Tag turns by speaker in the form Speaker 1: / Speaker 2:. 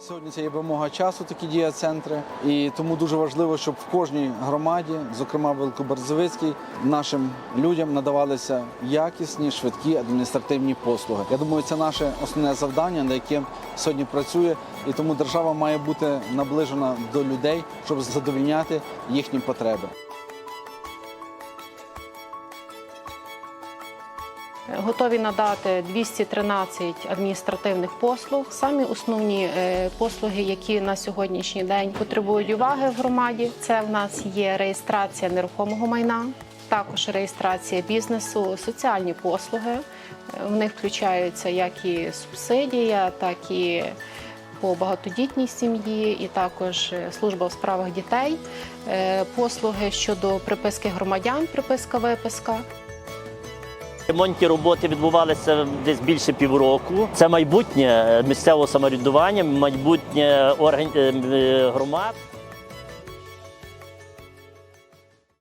Speaker 1: Сьогодні це є вимога часу, такі дія центри, і тому дуже важливо, щоб в кожній громаді, зокрема Великоберзовицькій, нашим людям надавалися якісні, швидкі адміністративні послуги. Я думаю, це наше основне завдання, над яким сьогодні працює, і тому держава має бути наближена до людей, щоб задовільняти їхні потреби.
Speaker 2: Готові надати 213 адміністративних послуг. Самі основні е, послуги, які на сьогоднішній день потребують уваги в громаді, це в нас є реєстрація нерухомого майна, також реєстрація бізнесу, соціальні послуги. Е, В них включаються як і субсидія, так і по багатодітній сім'ї, і також е, служба у справах дітей, послуги щодо приписки громадян, приписка виписка.
Speaker 3: Ремонтні роботи відбувалися десь більше півроку. Це майбутнє місцевого самоврядування, майбутнє орган... е, е, громад.